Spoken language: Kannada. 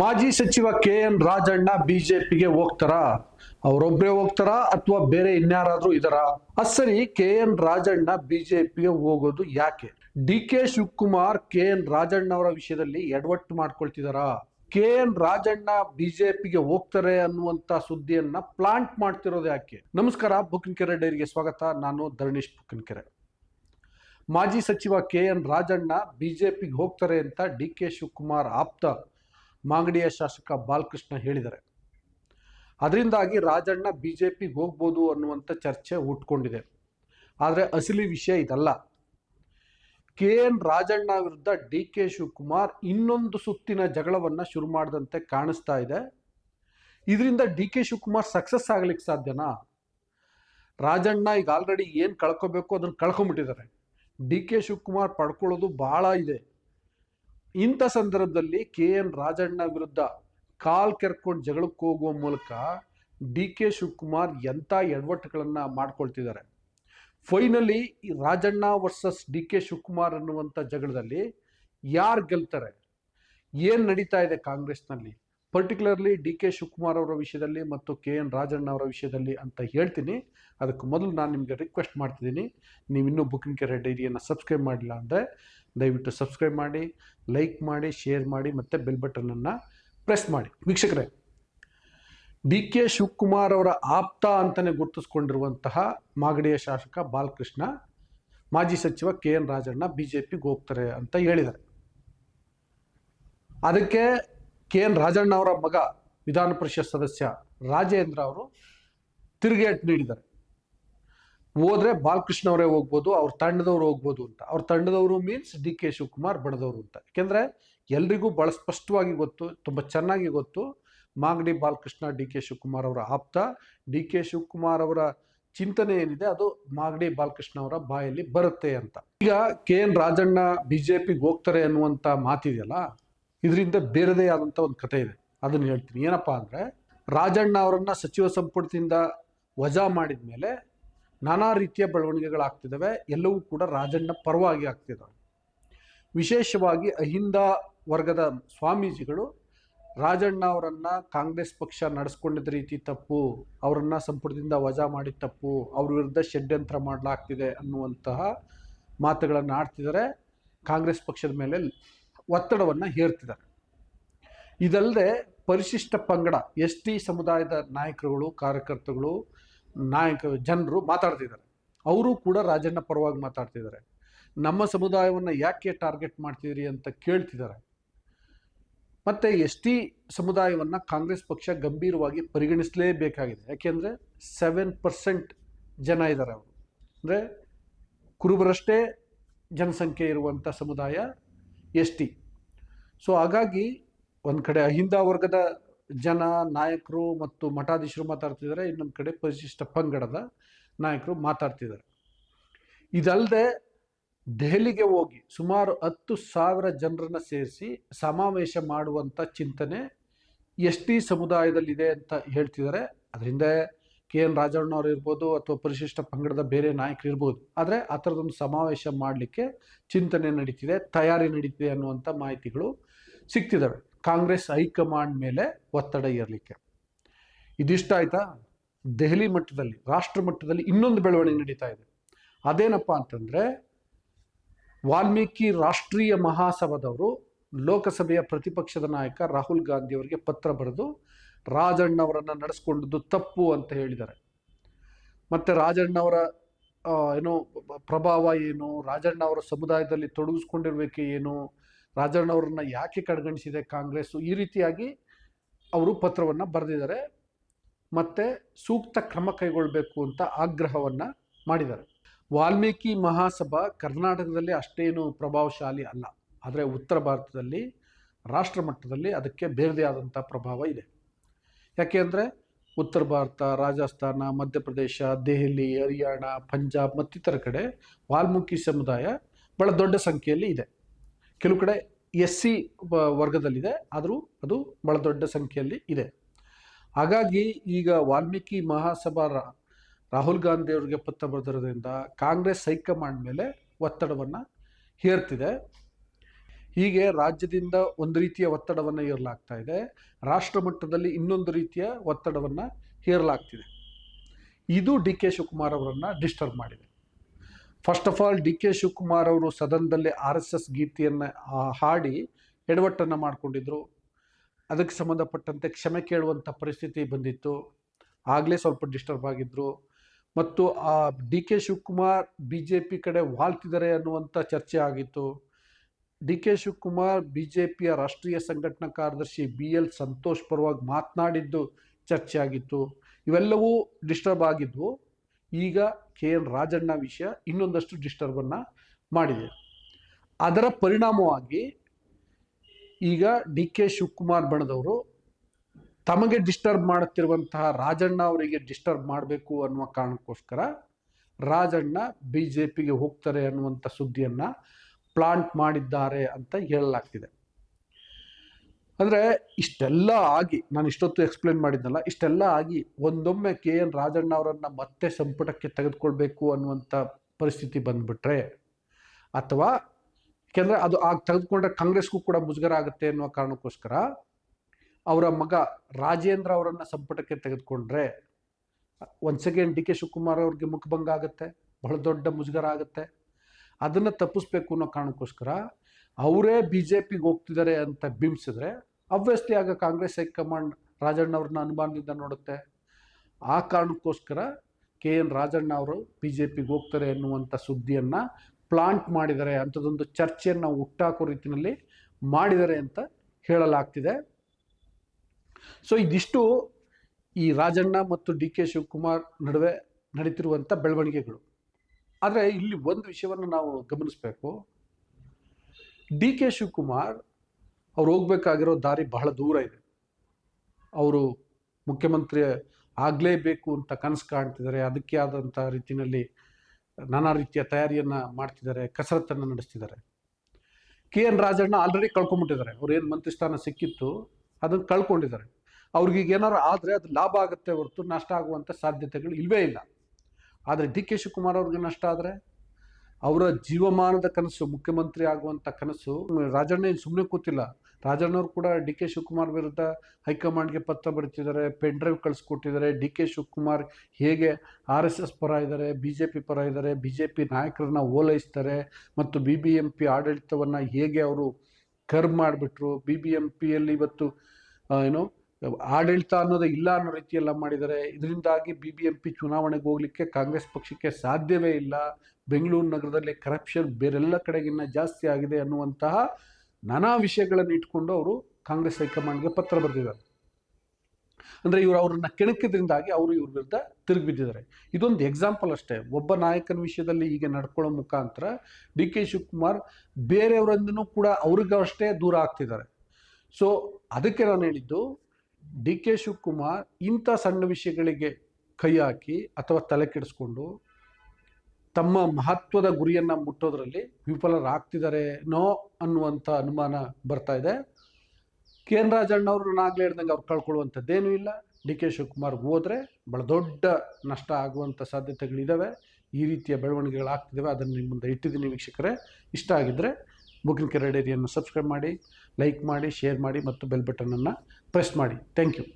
ಮಾಜಿ ಸಚಿವ ಕೆ ಎನ್ ರಾಜಣ್ಣ ಬಿಜೆಪಿಗೆ ಹೋಗ್ತಾರಾ? ಅವರೊಬ್ಬರೇ ಹೋಗ್ತಾರಾ ಅಥವಾ ಬೇರೆ ಇನ್ಯಾರಾದ್ರೂ ಇದರ? ಅಸರಿ ಕೆ ಎನ್ ರಾಜಣ್ಣ ಬಿಜೆಪಿಗೆ ಹೋಗೋದು ಯಾಕೆ? D K Shivakumar K N Rajanna ಅವರ ವಿಷಯದಲ್ಲಿ ಎಡವಟ್ಟು ಮಾಡ್ಕೊಳ್ತಿದಾರಾ? ಕೆ ಎನ್ ರಾಜಣ್ಣ ಬಿಜೆಪಿಗೆ ಹೋಗ್ತಾರೆ ಅನ್ನುವಂತ ಸುದ್ದಿಯನ್ನ ಪ್ಲಾಂಟ್ ಮಾಡ್ತಿರೋದು ಯಾಕೆ? ನಮಸ್ಕಾರ ಬುಕ್ಕಿನಕೆರೆ ಡೈರಿಗೆ ಸ್ವಾಗತ. ನಾನು ಧರಣೀಶ್ ಬುಕ್ಕಿನಕೆರೆ ಮಾಜಿ ಸಚಿವ ಕೆ ಎನ್ ರಾಜಣ್ಣ ಬಿಜೆಪಿಗೆ ಹೋಗ್ತಾರೆ ಅಂತ ಡಿ ಕೆ ಶಿವಕುಮಾರ್ ಆಪ್ತ ಮಾಗಡಿಯ ಶಾಸಕ ಬಾಲಕೃಷ್ಣ ಹೇಳಿದ್ದಾರೆ. ಅದರಿಂದಾಗಿ ರಾಜಣ್ಣ ಬಿ ಜೆ ಪಿಗೆ ಹೋಗ್ಬೋದು ಅನ್ನುವಂಥ ಚರ್ಚೆ ಹುಟ್ಕೊಂಡಿದೆ ಆದರೆ ಅಸಲಿ ವಿಷಯ ಇದಲ್ಲ. ಕೆ ಎನ್ ರಾಜಣ್ಣ ವಿರುದ್ಧ ಡಿ ಕೆ ಶಿವಕುಮಾರ್ ಇನ್ನೊಂದು ಸುತ್ತಿನ ಜಗಳವನ್ನು ಶುರು ಮಾಡಿದಂತೆ ಕಾಣಿಸ್ತಾ ಇದೆ. ಇದರಿಂದ ಡಿ ಕೆ ಶಿವಕುಮಾರ್ ಸಕ್ಸಸ್ ಆಗ್ಲಿಕ್ಕೆ ಸಾಧ್ಯನಾ? ರಾಜಣ್ಣ ಈಗ ಆಲ್ರೆಡಿ ಏನು ಕಳ್ಕೊಬೇಕು ಅದನ್ನು ಕಳ್ಕೊಂಬಿಟ್ಟಿದ್ದಾರೆ ಡಿ ಕೆ ಶಿವಕುಮಾರ್ ಪಡ್ಕೊಳ್ಳೋದು ಭಾಳ ಇದೆ. ಇಂಥ ಸಂದರ್ಭದಲ್ಲಿ ಕೆ ಎನ್ ರಾಜಣ್ಣ ವಿರುದ್ಧ ಕಾಲ್ ಕೆರ್ಕೊಂಡು ಜಗಳಕ್ಕೆ ಹೋಗುವ ಮೂಲಕ ಡಿ ಕೆ ಶಿವಕುಮಾರ್ ಎಂಥ ಎಡವಟ್ಟುಗಳನ್ನು ಮಾಡ್ಕೊಳ್ತಿದ್ದಾರೆ. Finally Rajanna versus D K Shivakumar ಅನ್ನುವಂಥ ಜಗಳದಲ್ಲಿ ಯಾರು ಗೆಲ್ತಾರೆ? ಏನು ನಡೀತಾ ಇದೆ ಕಾಂಗ್ರೆಸ್ನಲ್ಲಿ? ಪರ್ಟಿಕ್ಯುಲರ್ಲಿ ಡಿ ಕೆ ಶಿವಕುಮಾರ್ ಅವರ ವಿಷಯದಲ್ಲಿ ಮತ್ತು ಕೆ ಎನ್ ರಾಜಣ್ಣ ಅವರ ವಿಷಯದಲ್ಲಿ ಅಂತ ಹೇಳ್ತೀನಿ. ಅದಕ್ಕೆ ಮೊದಲು ನಾನು ನಿಮಗೆ ರಿಕ್ವೆಸ್ಟ್ ಮಾಡ್ತಿದ್ದೀನಿ. ನೀವು ಇನ್ನೂ ಬುಕಿಂಗ್ ಕೆರೆ ಡೈರಿಯನ್ನು ಸಬ್ಸ್ಕ್ರೈಬ್ ಮಾಡಿಲ್ಲ ಅಂದರೆ ದಯವಿಟ್ಟು ಸಬ್ಸ್ಕ್ರೈಬ್ ಮಾಡಿ ಲೈಕ್ ಮಾಡಿ ಶೇರ್ ಮಾಡಿ ಮತ್ತು ಬೆಲ್ ಬಟನನ್ನು ಪ್ರೆಸ್ ಮಾಡಿ. ವೀಕ್ಷಕರೇ ಡಿ ಕೆ ಶಿವಕುಮಾರ್ ಅವರ ಆಪ್ತ ಅಂತಲೇ ಗುರುತಿಸ್ಕೊಂಡಿರುವಂತಹ ಮಾಗಡಿಯ ಶಾಸಕ ಬಾಲಕೃಷ್ಣ, ಮಾಜಿ ಸಚಿವ K N Rajanna B J ಪಿಗೆ ಹೋಗ್ತಾರೆ ಅಂತ ಹೇಳಿದ್ದಾರೆ. ಅದಕ್ಕೆ ಕೆ ಎನ್ ರಾಜಣ್ಣ ಅವರ ಮಗ ವಿಧಾನ ಪರಿಷತ್ ಸದಸ್ಯ ರಾಜೇಂದ್ರ ಅವರು ತಿರುಗೇಟ್ ನೀಡಿದ್ದಾರೆ. ಹೋದ್ರೆ ಬಾಲಕೃಷ್ಣ ಅವರೇ ಹೋಗ್ಬೋದು, ಅವ್ರ ತಂಡದವ್ರು ಹೋಗ್ಬೋದು ಅಂತ. ಅವ್ರ ತಂಡದವರು ಮೀನ್ಸ್ ಡಿ ಕೆ ಶಿವಕುಮಾರ್ ಬಡದವರು ಅಂತ. ಯಾಕೆಂದ್ರೆ ಎಲ್ರಿಗೂ ಬಹಳ ಸ್ಪಷ್ಟವಾಗಿ ಗೊತ್ತು, ತುಂಬ ಚೆನ್ನಾಗಿ ಗೊತ್ತು, ಮಾಗಡಿ ಬಾಲಕೃಷ್ಣ ಡಿ ಕೆ ಶಿವಕುಮಾರ್ ಅವರ ಆಪ್ತ. ಡಿ ಕೆ ಶಿವಕುಮಾರ್ ಅವರ ಚಿಂತನೆ ಏನಿದೆ, ಅದು ಮಾಗಡಿ ಬಾಲಕೃಷ್ಣ ಅವರ ಬಾಯಲ್ಲಿ ಬರುತ್ತೆ ಅಂತ. ಈಗ ಕೆ ಎನ್ ರಾಜಣ್ಣ ಬಿಜೆಪಿಗೆ ಹೋಗ್ತಾರೆ ಅನ್ನುವಂಥ ಮಾತಿದೆಯಲ್ಲ ಇದರಿಂದ ಬೇರೆದೇ ಆದಂಥ ಒಂದು ಕಥೆ ಇದೆ. ಅದನ್ನು ಹೇಳ್ತೀನಿ. ಏನಪ್ಪಾ ಅಂದರೆ ರಾಜಣ್ಣ ಅವರನ್ನು ಸಚಿವ ಸಂಪುಟದಿಂದ ವಜಾ ಮಾಡಿದ ಮೇಲೆ ನಾನಾ ರೀತಿಯ ಬೆಳವಣಿಗೆಗಳಾಗ್ತಿದ್ದಾವೆ. ಎಲ್ಲವೂ ಕೂಡ ರಾಜಣ್ಣ ಪರವಾಗಿ ಆಗ್ತಿದ್ದಾವೆ. ವಿಶೇಷವಾಗಿ ಅಹಿಂದ ವರ್ಗದ ಸ್ವಾಮೀಜಿಗಳು ರಾಜಣ್ಣ ಅವರನ್ನು ಕಾಂಗ್ರೆಸ್ ಪಕ್ಷ ನಡೆಸ್ಕೊಂಡಿದ್ದ ರೀತಿ ತಪ್ಪು, ಅವರನ್ನು ಸಂಪುಟದಿಂದ ವಜಾ ಮಾಡಿದ ತಪ್ಪು, ಅವ್ರ ವಿರುದ್ಧ ಷಡ್ಯಂತ್ರ ಮಾಡಲಾಗ್ತಿದೆ ಅನ್ನುವಂತಹ ಮಾತುಗಳನ್ನು ಆಡ್ತಿದ್ದಾರೆ. ಕಾಂಗ್ರೆಸ್ ಪಕ್ಷದ ಮೇಲೆ ಒತ್ತಡವನ್ನು ಹೇರ್ತಿದ್ದಾರೆ. ಇದಲ್ಲದೆ ಪರಿಶಿಷ್ಟ ಪಂಗಡ, ಎಸ್ ಟಿ ಸಮುದಾಯದ ನಾಯಕರುಗಳು ಕಾರ್ಯಕರ್ತಗಳು ನಾಯಕ ಜನರು ಮಾತಾಡ್ತಿದ್ದಾರೆ. ಅವರು ಕೂಡ ರಾಜಣ್ಣ ಪರವಾಗಿ ಮಾತಾಡ್ತಿದ್ದಾರೆ. ನಮ್ಮ ಸಮುದಾಯವನ್ನು ಯಾಕೆ ಟಾರ್ಗೆಟ್ ಮಾಡ್ತಿದ್ದೀರಿ ಅಂತ ಕೇಳ್ತಿದ್ದಾರೆ. ಮತ್ತು ಎಸ್ ಟಿ ಸಮುದಾಯವನ್ನು ಕಾಂಗ್ರೆಸ್ ಪಕ್ಷ ಗಂಭೀರವಾಗಿ ಪರಿಗಣಿಸಲೇಬೇಕಾಗಿದೆ. ಯಾಕೆಂದರೆ ಸೆವೆನ್ ಪರ್ಸೆಂಟ್ ಜನ ಇದ್ದಾರೆ ಅವರು. ಅಂದರೆ ಕುರುಬರಷ್ಟೇ ಜನಸಂಖ್ಯೆ ಇರುವಂಥ ಸಮುದಾಯ ಎಸ್ ಟಿ. ಸೊ ಹಾಗಾಗಿ ಒಂದು ಕಡೆ ಅಹಿಂದ ವರ್ಗದ ಜನ, ನಾಯಕರು ಮತ್ತು ಮಠಾಧೀಶರು ಮಾತಾಡ್ತಿದ್ದಾರೆ, ಇನ್ನೊಂದು ಕಡೆ ಪರಿಶಿಷ್ಟ ಪಂಗಡದ ನಾಯಕರು ಮಾತಾಡ್ತಿದ್ದಾರೆ. ಇದಲ್ಲದೆ ದೆಹಲಿಗೆ ಹೋಗಿ ಸುಮಾರು ಹತ್ತು ಸಾವಿರ ಜನರನ್ನು ಸೇರಿಸಿ ಸಮಾವೇಶ ಮಾಡುವಂಥ ಚಿಂತನೆ ಎಸ್ ಟಿ ಸಮುದಾಯದಲ್ಲಿದೆ ಅಂತ ಹೇಳ್ತಿದ್ದಾರೆ. ಅದರಿಂದ ಕೆ ಎನ್ ರಾಜಣ್ಣವ್ರು ಇರ್ಬೋದು ಅಥವಾ ಪರಿಶಿಷ್ಟ ಪಂಗಡದ ಬೇರೆ ನಾಯಕರು ಇರ್ಬೋದು. ಆದರೆ ಆ ಥರದೊಂದು ಸಮಾವೇಶ ಮಾಡಲಿಕ್ಕೆ ಚಿಂತನೆ ನಡೀತಿದೆ, ತಯಾರಿ ನಡೀತಿದೆ ಅನ್ನುವಂಥ ಮಾಹಿತಿಗಳು ಸಿಗ್ತಿದ್ದಾವೆ ಕಾಂಗ್ರೆಸ್ ಹೈಕಮಾಂಡ್ ಮೇಲೆ ಒತ್ತಡ ಇರಲಿಕ್ಕೆ ಇದಿಷ್ಟ ಆಯ್ತಾ? ದೆಹಲಿ ಮಟ್ಟದಲ್ಲಿ, ರಾಷ್ಟ್ರ ಮಟ್ಟದಲ್ಲಿ ಇನ್ನೊಂದು ಬೆಳವಣಿಗೆ ನಡೀತಾ ಇದೆ. ಅದೇನಪ್ಪ ಅಂತಂದರೆ, ವಾಲ್ಮೀಕಿ ರಾಷ್ಟ್ರೀಯ ಮಹಾಸಭಾದವರು ಲೋಕಸಭೆಯ ಪ್ರತಿಪಕ್ಷದ ನಾಯಕ ರಾಹುಲ್ ಗಾಂಧಿ ಅವರಿಗೆ ಪತ್ರ ಬರೆದು ರಾಜಣ್ಣವರನ್ನು ನಡೆಸ್ಕೊಂಡದ್ದು ತಪ್ಪು ಅಂತ ಹೇಳಿದ್ದಾರೆ. ಮತ್ತು ರಾಜಣ್ಣವರ ಏನು ಪ್ರಭಾವ ಏನು ರಾಜಣ್ಣ ಅವರ ಸಮುದಾಯದಲ್ಲಿ ತೊಡಗಿಸ್ಕೊಂಡಿರ್ಬೇಕು ಏನು, ರಾಜಣ್ಣವರನ್ನ ಯಾಕೆ ಕಡೆಗಣಿಸಿದೆ ಕಾಂಗ್ರೆಸ್ಸು ಈ ರೀತಿಯಾಗಿ ಅವರು ಪತ್ರವನ್ನು ಬರೆದಿದ್ದಾರೆ. ಮತ್ತು ಸೂಕ್ತ ಕ್ರಮ ಕೈಗೊಳ್ಳಬೇಕು ಅಂತ ಆಗ್ರಹವನ್ನು ಮಾಡಿದ್ದಾರೆ. ವಾಲ್ಮೀಕಿ ಮಹಾಸಭಾ ಕರ್ನಾಟಕದಲ್ಲಿ ಅಷ್ಟೇನು ಪ್ರಭಾವಶಾಲಿ ಅಲ್ಲ. ಆದರೆ ಉತ್ತರ ಭಾರತದಲ್ಲಿ ರಾಷ್ಟ್ರ ಮಟ್ಟದಲ್ಲಿ ಅದಕ್ಕೆ ಬೇರೆದೇ ಆದಂಥ ಪ್ರಭಾವ ಇದೆ. ಯಾಕೆ ಅಂದರೆ ಉತ್ತರ ಭಾರತ, ರಾಜಸ್ಥಾನ, ಮಧ್ಯಪ್ರದೇಶ, ದೆಹಲಿ, ಹರಿಯಾಣ, ಪಂಜಾಬ್ ಮತ್ತಿತರ ಕಡೆ ವಾಲ್ಮೀಕಿ ಸಮುದಾಯ ಭಾಳ ದೊಡ್ಡ ಸಂಖ್ಯೆಯಲ್ಲಿ ಇದೆ. ಕೆಲವು ಕಡೆ ಎಸ್ ಸಿ ವರ್ಗದಲ್ಲಿದೆ, ಆದರೂ ಅದು ಭಾಳ ದೊಡ್ಡ ಸಂಖ್ಯೆಯಲ್ಲಿ ಇದೆ. ಹಾಗಾಗಿ ಈಗ ವಾಲ್ಮೀಕಿ ಮಹಾಸಭಾ ರಾಹುಲ್ ಗಾಂಧಿ ಅವರಿಗೆ ಪತ್ರ ಬರೆದಿರೋದ್ರಿಂದ ಕಾಂಗ್ರೆಸ್ ಹೈಕಮಾಂಡ್ ಮೇಲೆ ಒತ್ತಡವನ್ನು ಹೇರ್ತಿದೆ. ಹೀಗೆ ರಾಜ್ಯದಿಂದ ಒಂದು ರೀತಿಯ ಒತ್ತಡವನ್ನು ಹೇರಲಾಗ್ತಾ ಇದೆ. ರಾಷ್ಟ್ರ ಮಟ್ಟದಲ್ಲಿ ಇನ್ನೊಂದು ರೀತಿಯ ಒತ್ತಡವನ್ನು ಹೇರಲಾಗ್ತಿದೆ. ಇದು ಡಿ ಕೆ ಶಿವಕುಮಾರ್ ಅವರನ್ನು ಡಿಸ್ಟರ್ಬ್ ಮಾಡಿದೆ. First of all D K Shivakumar ಅವರು ಸದನದಲ್ಲಿ ಆರ್ ಎಸ್ ಎಸ್ ಗೀತೆಯನ್ನು ಹಾಡಿ ಎಡವಟ್ಟನ್ನು ಮಾಡಿಕೊಂಡಿದ್ರು. ಅದಕ್ಕೆ ಸಂಬಂಧಪಟ್ಟಂತೆ ಕ್ಷಮೆ ಕೇಳುವಂಥ ಪರಿಸ್ಥಿತಿ ಬಂದಿತ್ತು. ಆಗಲೇ ಸ್ವಲ್ಪ ಡಿಸ್ಟರ್ಬ್ ಆಗಿದ್ದರು ಮತ್ತು, ಆ, D K Shivakumar B J P ಕಡೆ ವಾಲ್ತಿದ್ದಾರೆ ಅನ್ನುವಂಥ ಚರ್ಚೆ ಆಗಿತ್ತು. D K Shivakumar B J ಪಿಯ ರಾಷ್ಟ್ರೀಯ ಸಂಘಟನಾ ಕಾರ್ಯದರ್ಶಿ ಬಿ ಎಲ್ ಸಂತೋಷ್ ಪರವಾಗಿ ಮಾತನಾಡಿದ್ದು ಚರ್ಚೆ ಆಗಿತ್ತು ಇವೆಲ್ಲವೂ ಡಿಸ್ಟರ್ಬ್ ಆಗಿದ್ವು. ಈಗ ಕೆ ಎನ್ ರಾಜಣ್ಣ ವಿಷಯ ಇನ್ನೊಂದಷ್ಟು ಡಿಸ್ಟರ್ಬನ್ನು ಮಾಡಿದೆ. ಅದರ ಪರಿಣಾಮವಾಗಿ ಈಗ ಡಿ ಕೆ ಶಿವಕುಮಾರ್ ಬಣದವರು ತಮಗೆ ಡಿಸ್ಟರ್ಬ್ ಮಾಡುತ್ತಿರುವಂತಹ ರಾಜಣ್ಣ ಅವರಿಗೆ ಡಿಸ್ಟರ್ಬ್ ಮಾಡಬೇಕು ಅನ್ನುವ ಕಾರಣಕ್ಕೋಸ್ಕರ ರಾಜಣ್ಣ ಬಿ ಜೆ ಪಿಗೆ ಹೋಗ್ತಾರೆ ಅನ್ನುವಂಥ ಸುದ್ದಿಯನ್ನು ಪ್ಲಾಂಟ್ ಮಾಡಿದ್ದಾರೆ ಅಂತ ಹೇಳಲಾಗ್ತಿದೆ. ಅಂದರೆ ಇಷ್ಟೆಲ್ಲ ಆಗಿ, ನಾನು ಇಷ್ಟೊತ್ತು ಎಕ್ಸ್ಪ್ಲೇನ್ ಮಾಡಿದ್ನಲ್ಲ ಇಷ್ಟೆಲ್ಲ ಆಗಿ ಒಂದೊಮ್ಮೆ ಕೆ ಎನ್ ರಾಜಣ್ಣ ಅವರನ್ನು ಮತ್ತೆ ಸಂಪುಟಕ್ಕೆ ತೆಗೆದುಕೊಳ್ಬೇಕು ಅನ್ನುವಂಥ ಪರಿಸ್ಥಿತಿ ಬಂದ್ಬಿಟ್ರೆ, ಅಥವಾ ಯಾಕೆಂದರೆ ಅದು ಆಗ ತೆಗೆದುಕೊಂಡ್ರೆ ಕಾಂಗ್ರೆಸ್ಗೂ ಕೂಡ ಮುಜುಗರ ಆಗುತ್ತೆ ಅನ್ನುವ ಕಾರಣಕ್ಕೋಸ್ಕರ ಅವರ ಮಗ ರಾಜೇಂದ್ರ ಅವರನ್ನು ಸಂಪುಟಕ್ಕೆ ತೆಗೆದುಕೊಂಡ್ರೆ once again D K Shivakumar ಅವ್ರಿಗೆ ಮುಖಭಂಗ ಆಗುತ್ತೆ, ಬಹಳ ದೊಡ್ಡ ಮುಜುಗರ ಆಗುತ್ತೆ. ಅದನ್ನು ತಪ್ಪಿಸ್ಬೇಕು ಅನ್ನೋ ಕಾರಣಕ್ಕೋಸ್ಕರ ಅವರೇ ಬಿ ಜೆ ಪಿಗೆ ಹೋಗ್ತಿದ್ದಾರೆ ಅಂತ ಬಿಂಬಿಸಿದ್ರೆ ಅಬ್ವಿಯಸ್ಲಿ ಆಗ ಕಾಂಗ್ರೆಸ್ ಹೈಕಮಾಂಡ್ ರಾಜಣ್ಣ ಅವ್ರನ್ನ ಅನುಮಾನದಿಂದ ನೋಡುತ್ತೆ. ಆ ಕಾರಣಕ್ಕೋಸ್ಕರ ಕೆ ಎನ್ ರಾಜಣ್ಣ ಅವರು ಬಿ ಜೆ ಪಿಗೆ ಹೋಗ್ತಾರೆ ಎನ್ನುವಂಥ ಸುದ್ದಿಯನ್ನು ಪ್ಲಾಂಟ್ ಮಾಡಿದ್ದಾರೆ. ಅಂಥದ್ದೊಂದು ಚರ್ಚೆಯನ್ನು ಹುಟ್ಟಾಕೋ ರೀತಿಯಲ್ಲಿ ಮಾಡಿದ್ದಾರೆ ಅಂತ ಹೇಳಲಾಗ್ತಿದೆ. ಸೊ ಇದಿಷ್ಟು ಈ ರಾಜಣ್ಣ ಮತ್ತು ಡಿ ಕೆ ಶಿವಕುಮಾರ್ ನಡುವೆ ನಡೀತಿರುವಂಥ ಬೆಳವಣಿಗೆಗಳು. ಆದರೆ ಇಲ್ಲಿ ಒಂದು ವಿಷಯವನ್ನು ನಾವು ಗಮನಿಸಬೇಕು. ಡಿ ಕೆ ಶಿವಕುಮಾರ್ ಅವ್ರು ಹೋಗ್ಬೇಕಾಗಿರೋ ದಾರಿ ಬಹಳ ದೂರ ಇದೆ. ಅವರು ಮುಖ್ಯಮಂತ್ರಿ ಆಗಲೇಬೇಕು ಅಂತ ಕನಸು ಕಾಣ್ತಿದ್ದಾರೆ. ಅದಕ್ಕೆ ಆದಂಥ ರೀತಿಯಲ್ಲಿ ನಾನಾ ರೀತಿಯ ತಯಾರಿಯನ್ನು ಮಾಡ್ತಿದ್ದಾರೆ, ಕಸರತ್ತನ್ನು ನಡೆಸ್ತಿದ್ದಾರೆ. ಕೆ ಎನ್ ರಾಜಣ್ಣ ಆಲ್ರೆಡಿ ಕಳ್ಕೊಂಬಿಟ್ಟಿದ್ದಾರೆ ಅವ್ರು ಏನು ಮಂತ್ರಿ ಸ್ಥಾನ ಸಿಕ್ಕಿತ್ತು ಅದನ್ನು ಕಳ್ಕೊಂಡಿದ್ದಾರೆ. ಅವ್ರಿಗೆ ಏನಾದ್ರು ಆದರೆ ಅದು ಲಾಭ ಆಗುತ್ತೆ ಹೊರತು ನಷ್ಟ ಆಗುವಂಥ ಸಾಧ್ಯತೆಗಳು ಇಲ್ಲವೇ ಇಲ್ಲ. ಆದರೆ ಡಿ ಕೆ ಶಿವಕುಮಾರ್ ಅವ್ರಿಗೆ ನಷ್ಟ ಆದರೆ ಅವರ ಜೀವಮಾನದ ಕನಸು, ಮುಖ್ಯಮಂತ್ರಿ ಆಗುವಂಥ ಕನಸು, ರಾಜಣ್ಣ ಏನು ಸುಮ್ಮನೆ ಕೂತಿಲ್ಲ. ರಾಜಣ್ಣವ್ರು ಕೂಡ ಡಿ ಕೆ ಶಿವಕುಮಾರ್ ವಿರುದ್ಧ ಹೈಕಮಾಂಡ್ಗೆ ಪತ್ರ ಬರೀತಿದ್ದಾರೆ, ಪೆನ್ ಡ್ರೈವ್ ಕಳಿಸ್ಕೊಟ್ಟಿದ್ದಾರೆ. ಡಿ ಕೆ ಶಿವಕುಮಾರ್ ಹೇಗೆ ಆರ್ ಎಸ್ ಎಸ್ ಪರ ಇದ್ದಾರೆ ಬಿ ಜೆ ಪಿ ಪರ ಇದ್ದಾರೆ ಬಿ ಜೆ ಪಿ ನಾಯಕರನ್ನ ಓಲೈಸ್ತಾರೆ ಮತ್ತು ಬಿ ಬಿ ಎಂ ಪಿ ಆಡಳಿತವನ್ನು ಹೇಗೆ ಅವರು ಕರ್ವ್ ಮಾಡಿಬಿಟ್ರು ಬಿ ಬಿ ಎಂ ಪಿಯಲ್ಲಿ ಇವತ್ತು ಏನು ಆಡಳಿತ ಅನ್ನೋದು ಇಲ್ಲ ಅನ್ನೋ ರೀತಿಯೆಲ್ಲ ಮಾಡಿದ್ದಾರೆ. ಇದರಿಂದಾಗಿ ಬಿ ಬಿ ಎಂ ಪಿ ಚುನಾವಣೆಗೆ ಹೋಗ್ಲಿಕ್ಕೆ ಕಾಂಗ್ರೆಸ್ ಪಕ್ಷಕ್ಕೆ ಸಾಧ್ಯವೇ ಇಲ್ಲ. ಬೆಂಗಳೂರು ನಗರದಲ್ಲಿ ಕರಪ್ಷನ್ ಬೇರೆಲ್ಲ ಕಡೆಗಿನ್ನ ಜಾಸ್ತಿ ಆಗಿದೆ ಅನ್ನುವಂತಹ ನಾನಾ ವಿಷಯಗಳನ್ನು ಇಟ್ಕೊಂಡು ಅವರು ಕಾಂಗ್ರೆಸ್ ಹೈಕಮಾಂಡ್ಗೆ ಪತ್ರ ಬರೆದಿದ್ದಾರೆ. ಅಂದರೆ ಇವರು ಅವ್ರನ್ನ ಕೆಣಕಿದ್ರಿಂದಾಗಿ ಅವರು ಇವ್ರ ವಿರುದ್ಧ ತಿರುಗಿ ಬಿದ್ದಿದ್ದಾರೆ. ಇದೊಂದು ಎಕ್ಸಾಂಪಲ್ ಅಷ್ಟೇ. ಒಬ್ಬ ನಾಯಕನ ವಿಷಯದಲ್ಲಿ ಹೀಗೆ ನಡ್ಕೊಳ್ಳೋ ಮುಖಾಂತರ ಡಿ ಕೆ ಶಿವಕುಮಾರ್ ಬೇರೆಯವರಿಂದನೂ ಕೂಡ ಅವ್ರಿಗಷ್ಟೇ ದೂರ ಆಗ್ತಿದ್ದಾರೆ. ಸೊ ಅದಕ್ಕೆ ನಾನು ಹೇಳಿದ್ದು ಡಿ ಕೆ ಶಿವಕುಮಾರ್ ಇಂಥ ಸಣ್ಣ ವಿಷಯಗಳಿಗೆ ಕೈ ಹಾಕಿ ಅಥವಾ ತಲೆ ಕೆಡಿಸ್ಕೊಂಡು ತಮ್ಮ ಮಹತ್ವದ ಗುರಿಯನ್ನು ಮುಟ್ಟೋದ್ರಲ್ಲಿ ವಿಫಲರಾಗ್ತಿದ್ದಾರೆ ನೋ ಅನ್ನುವಂಥ ಅನುಮಾನ ಬರ್ತಾ ಇದೆ. ಕೆ ಎನ್ ರಾಜಣ್ಣ ನಾಗಲೇ ಹೇಳ್ದಂಗೆ ಅವ್ರು ಕಳ್ಕೊಳ್ಳುವಂಥದ್ದೇನೂ ಇಲ್ಲ. ಡಿ ಕೆ ಶಿವಕುಮಾರ್ ಹೋದರೆ ಭಾಳ ದೊಡ್ಡ ನಷ್ಟ ಆಗುವಂಥ ಸಾಧ್ಯತೆಗಳಿದ್ದಾವೆ ಈ ರೀತಿಯ ಬೆಳವಣಿಗೆಗಳಾಗ್ತಿದ್ದಾವೆ ಅದನ್ನು ನಿಮ್ಮ ಮುಂದೆ ಇಟ್ಟಿದ್ದೀನಿ ವೀಕ್ಷಕರೇ. ಇಷ್ಟ ಆಗಿದ್ದರೆ ಬುಕಿಂಗ್ ಕೆರೆ ಸಬ್ಸ್ಕ್ರೈಬ್ ಮಾಡಿ, ಲೈಕ್ ಮಾಡಿ, ಶೇರ್ ಮಾಡಿ ಮತ್ತು ಬೆಲ್ ಬಟನನ್ನು ಪ್ರೆಸ್ ಮಾಡಿ. Thank you.